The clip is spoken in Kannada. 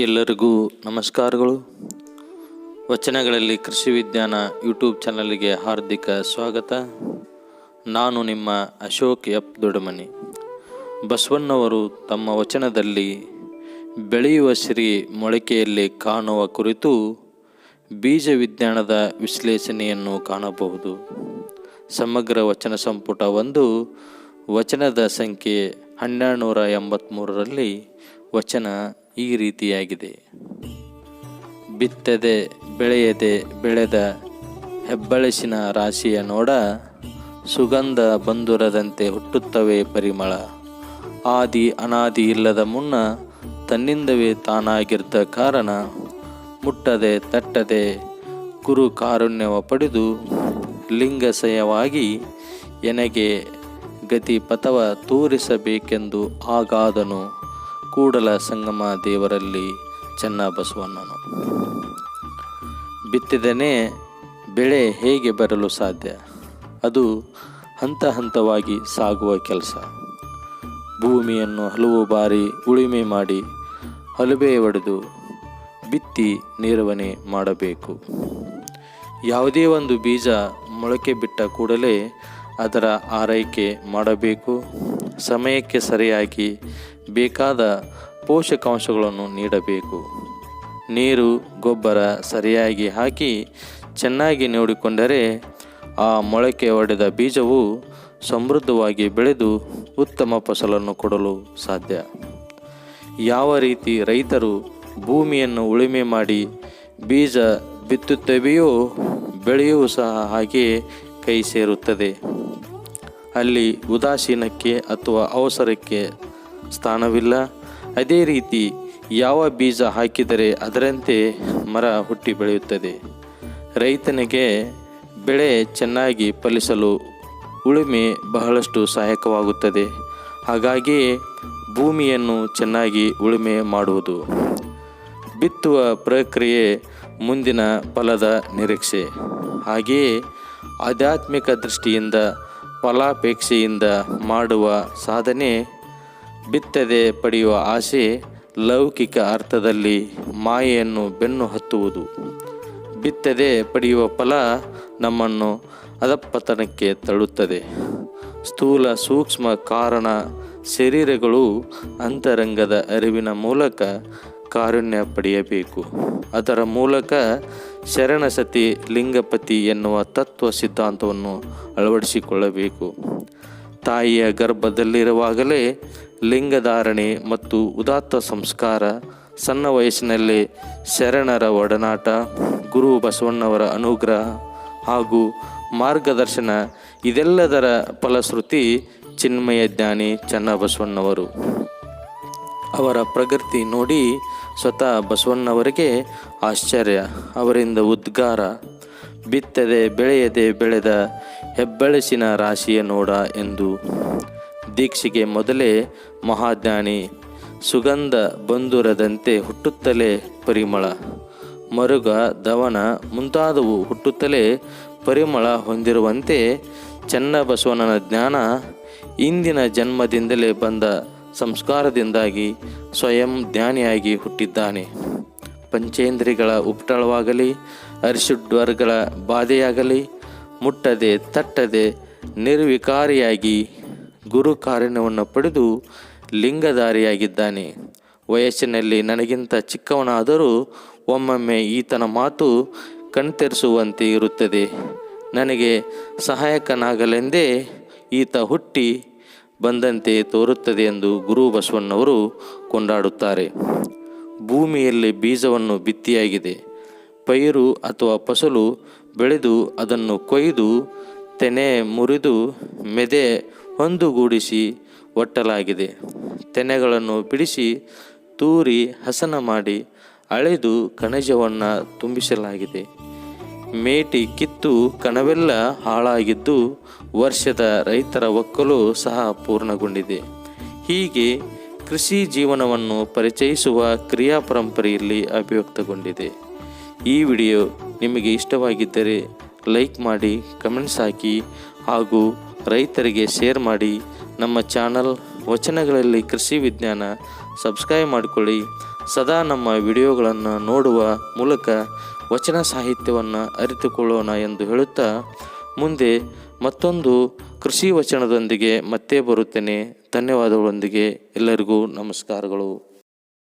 ಎಲ್ಲರಿಗೂ ನಮಸ್ಕಾರಗಳು. ವಚನಗಳಲ್ಲಿ ಕೃಷಿ ವಿಜ್ಞಾನ ಯೂಟ್ಯೂಬ್ ಚಾನಲ್ಗೆ ಹಾರ್ದಿಕ ಸ್ವಾಗತ. ನಾನು ನಿಮ್ಮ ಅಶೋಕ್ ಎಪ್ ದೊಡಮನಿ ಬಸವಣ್ಣವರು ತಮ್ಮ ವಚನದಲ್ಲಿ ಬೆಳೆಯುವ ಸಿರಿ ಮೊಳಕೆಯಲ್ಲಿ ಕಾಣುವ ಕುರಿತು ಬೀಜ ವಿಜ್ಞಾನದ ವಿಶ್ಲೇಷಣೆಯನ್ನು ಕಾಣಬಹುದು. ಸಮಗ್ರ ವಚನ ಸಂಪುಟ ಒಂದು, ವಚನದ ಸಂಖ್ಯೆ ಹನ್ನೆರಡು ನೂರ ಎಂಬತ್ತ್ಮೂರರಲ್ಲಿ ವಚನ ಈ ರೀತಿಯಾಗಿದೆ. ಬಿತ್ತದೆ, ಬೆಳೆಯದೆ, ಬೆಳೆದ ಹೆಬ್ಬಳಸಿನ ರಾಶಿಯ ನೋಡ ಸುಗಂಧ ಬಂಧುರದಂತೆ ಹುಟ್ಟುತ್ತವೆ ಪರಿಮಳ. ಆದಿ ಅನಾದಿ ಇಲ್ಲದ ಮುನ್ನ ತನ್ನಿಂದವೇ ತಾನಾಗಿದ್ದ ಕಾರಣ ಮುಟ್ಟದೆ, ತಟ್ಟದೆ ಗುರು ಕಾರುಣ್ಯವ ಪಡೆದು ಲಿಂಗಸಯವಾಗಿ ಎನಗೆ ಗತಿ ಪಥವ ತೋರಿಸಬೇಕೆಂದು ಆಗಾದನು. ಕೂಡಲ ಸಂಗಮ ದೇವರಲ್ಲಿ ಚೆನ್ನ ಬಸವನನು ಬಿತ್ತಿದನೆ ಬೆಳೆ ಹೇಗೆ ಬರಲು ಸಾಧ್ಯ? ಅದು ಹಂತ ಹಂತವಾಗಿ ಸಾಗುವ ಕೆಲಸ. ಭೂಮಿಯನ್ನು ಹಲವು ಬಾರಿ ಉಳುಮೆ ಮಾಡಿ ಹಲುಬೆ ಒಡೆದು ಬಿತ್ತಿ ನಿರ್ವಹಣೆ ಮಾಡಬೇಕು. ಯಾವುದೇ ಒಂದು ಬೀಜ ಮೊಳಕೆ ಬಿಟ್ಟ ಕೂಡಲೇ ಅದರ ಆರೈಕೆ ಮಾಡಬೇಕು. ಸಮಯಕ್ಕೆ ಸರಿಯಾಗಿ ಬೇಕಾದ ಪೋಷಕಾಂಶಗಳನ್ನು ನೀಡಬೇಕು. ನೀರು, ಗೊಬ್ಬರ ಸರಿಯಾಗಿ ಹಾಕಿ ಚೆನ್ನಾಗಿ ನೋಡಿಕೊಂಡರೆ ಆ ಮೊಳಕೆ ಒಡೆದ ಬೀಜವು ಸಮೃದ್ಧವಾಗಿ ಬೆಳೆದು ಉತ್ತಮ ಫಸಲನ್ನು ಕೊಡಲು ಸಾಧ್ಯ. ಯಾವ ರೀತಿ ರೈತರು ಭೂಮಿಯನ್ನು ಉಳುಮೆ ಮಾಡಿ ಬೀಜ ಬಿತ್ತುತ್ತವೆಯೋ ಬೆಳೆಯೂ ಸಹ ಹಾಗೆಯೇ ಕೈ ಸೇರುತ್ತದೆ. ಅಲ್ಲಿ ಉದಾಸೀನಕ್ಕೆ ಅಥವಾ ಅವಸರಕ್ಕೆ ಸ್ಥಾನವಿಲ್ಲ. ಅದೇ ರೀತಿ ಯಾವ ಬೀಜ ಹಾಕಿದರೆ ಅದರಂತೆ ಮರ ಹುಟ್ಟಿ ಬೆಳೆಯುತ್ತದೆ. ರೈತನಿಗೆ ಬೆಳೆ ಚೆನ್ನಾಗಿ ಫಲಿಸಲು ಉಳುಮೆ ಬಹಳಷ್ಟು ಸಹಾಯಕವಾಗುತ್ತದೆ. ಹಾಗಾಗಿ ಭೂಮಿಯನ್ನು ಚೆನ್ನಾಗಿ ಉಳುಮೆ ಮಾಡುವುದು ಬಿತ್ತುವ ಪ್ರಕ್ರಿಯೆ ಮುಂದಿನ ಫಲದ ನಿರೀಕ್ಷೆ. ಹಾಗೆಯೇ ಆಧ್ಯಾತ್ಮಿಕ ದೃಷ್ಟಿಯಿಂದ ಫಲಾಪೇಕ್ಷೆಯಿಂದ ಮಾಡುವ ಸಾಧನೆ, ಬಿತ್ತದೆ ಪಡೆಯುವ ಆಸೆ ಲೌಕಿಕ ಅರ್ಥದಲ್ಲಿ ಮಾಯೆಯನ್ನು ಬೆನ್ನು ಹತ್ತುವುದು. ಬಿತ್ತದೆ ಪಡೆಯುವ ಫಲ ನಮ್ಮನ್ನು ಅದಪ್ಪತನಕ್ಕೆ ತಳ್ಳುತ್ತದೆ. ಸ್ಥೂಲ ಸೂಕ್ಷ್ಮ ಕಾರಣ ಶರೀರಗಳು ಅಂತರಂಗದ ಅರಿವಿನ ಮೂಲಕ ಕಾರುಣ್ಯ ಪಡೆಯಬೇಕು. ಅದರ ಮೂಲಕ ಶರಣಸತಿ ಲಿಂಗಪತಿ ಎನ್ನುವ ತತ್ವ ಸಿದ್ಧಾಂತವನ್ನು ಅಳವಡಿಸಿಕೊಳ್ಳಬೇಕು. ತಾಯಿಯ ಗರ್ಭದಲ್ಲಿರುವಾಗಲೇ ಲಿಂಗಧಾರಣೆ ಮತ್ತು ಉದಾತ್ತ ಸಂಸ್ಕಾರ, ಸಣ್ಣ ವಯಸ್ಸಿನಲ್ಲಿ ಶರಣರ ಒಡನಾಟ, ಗುರು ಬಸವಣ್ಣವರ ಅನುಗ್ರಹ ಹಾಗೂ ಮಾರ್ಗದರ್ಶನ, ಇದೆಲ್ಲದರ ಫಲಶ್ರುತಿ ಚಿನ್ಮಯ ಜ್ಞಾನಿ ಚನ್ನಬಸವಣ್ಣವರು. ಅವರ ಪ್ರಗತಿ ನೋಡಿ ಸ್ವತಃ ಬಸವಣ್ಣವರಿಗೆ ಆಶ್ಚರ್ಯ. ಅವರಿಂದ ಉದ್ಗಾರ, ಬಿತ್ತದೆ, ಬೆಳೆಯದೆ, ಬೆಳೆದ ಹೆಬ್ಬಳಸಿನ ರಾಶಿಯ ನೋಡ ಎಂದು ದೀಕ್ಷೆಗೆ ಮೊದಲೇ ಮಹಾಜ್ಞಾನಿ ಸುಗಂಧ ಬಂಧುರದಂತೆ ಹುಟ್ಟುತ್ತಲೇ ಪರಿಮಳ, ಮರುಗ, ದವನ ಮುಂತಾದವು ಹುಟ್ಟುತ್ತಲೇ ಪರಿಮಳ ಹೊಂದಿರುವಂತೆ ಚನ್ನಬಸವಣ್ಣನ ಜ್ಞಾನ ಇಂದಿನ ಜನ್ಮದಿಂದಲೇ ಬಂದ ಸಂಸ್ಕಾರದಿಂದಾಗಿ ಸ್ವಯಂ ಜ್ಞಾನಿಯಾಗಿ ಹುಟ್ಟಿದ್ದಾನೆ. ಪಂಚೇಂದ್ರಿಗಳ ಉಪಟಳವಾಗಲಿ ಅರಿಷುಡ್ವರ್ಗಳ ಬಾಧೆಯಾಗಲಿ, ಮುಟ್ಟದೆ ತಟ್ಟದೆ ನಿರ್ವಿಕಾರಿಯಾಗಿ ಗುರು ಕಾರಣವನ್ನು ಪಡೆದು ಲಿಂಗಧಾರಿಯಾಗಿದ್ದಾನೆ. ವಯಸ್ಸಿನಲ್ಲಿ ನನಗಿಂತ ಚಿಕ್ಕವನಾದರೂ ಒಮ್ಮೊಮ್ಮೆ ಈತನ ಮಾತು ಕಣ್ತೆರೆಸುವಂತೆ ಇರುತ್ತದೆ. ನನಗೆ ಸಹಾಯಕನಾಗಲೆಂದೇ ಈತ ಹುಟ್ಟಿ ಬಂದಂತೆ ತೋರುತ್ತದೆ ಎಂದು ಗುರು ಬಸವಣ್ಣವರು ಕೊಂಡಾಡುತ್ತಾರೆ. ಭೂಮಿಯಲ್ಲಿ ಬೀಜವನ್ನು ಬಿತ್ತಿಯಾಗಿದೆ. ಪೈರು ಅಥವಾ ಫಸಲು ಬೆಳೆದು ಅದನ್ನು ಕೊಯ್ದು, ತೆನೆ ಮುರಿದು, ಮೆದೆ ಹೊಂದುಗೂಡಿಸಿ ಒಟ್ಟಲಾಗಿದೆ. ತೆನೆಗಳನ್ನು ಬಿಡಿಸಿ ತೂರಿ ಹಸನ ಮಾಡಿ ಅಳೆದು ಕಣಜವನ್ನು ತುಂಬಿಸಲಾಗಿದೆ. ಮೇಟಿ ಕಿತ್ತು ಕಣವೆಲ್ಲ ಹಾಳಾಗಿದ್ದು ವರ್ಷದ ರೈತರ ಒಕ್ಕಲು ಸಹ ಪೂರ್ಣಗೊಂಡಿದೆ. ಹೀಗೆ ಕೃಷಿ ಜೀವನವನ್ನು ಪರಿಚಯಿಸುವ ಕ್ರಿಯಾ ಪರಂಪರೆಯಲ್ಲಿ ಅಭಿವ್ಯಕ್ತಗೊಂಡಿದೆ. ಈ ವಿಡಿಯೋ ನಿಮಗೆ ಇಷ್ಟವಾಗಿದ್ದರೆ ಲೈಕ್ ಮಾಡಿ, ಕಮೆಂಟ್ಸ್ ಹಾಕಿ ಹಾಗೂ ರೈತರಿಗೆ ಶೇರ್ ಮಾಡಿ. ನಮ್ಮ ಚಾನಲ್ ವಚನಗಳಲ್ಲಿ ಕೃಷಿ ವಿಜ್ಞಾನ ಸಬ್ಸ್ಕ್ರೈಬ್ ಮಾಡಿಕೊಳ್ಳಿ. ಸದಾ ನಮ್ಮ ವಿಡಿಯೋಗಳನ್ನು ನೋಡುವ ಮೂಲಕ ವಚನ ಸಾಹಿತ್ಯವನ್ನು ಅರಿತುಕೊಳ್ಳೋಣ ಎಂದು ಹೇಳುತ್ತಾ ಮುಂದೆ ಮತ್ತೊಂದು ಕೃಷಿ ವಚನದೊಂದಿಗೆ ಮತ್ತೆ ಬರುತ್ತೇನೆ. ಧನ್ಯವಾದಗಳೊಂದಿಗೆ ಎಲ್ಲರಿಗೂ ನಮಸ್ಕಾರಗಳು.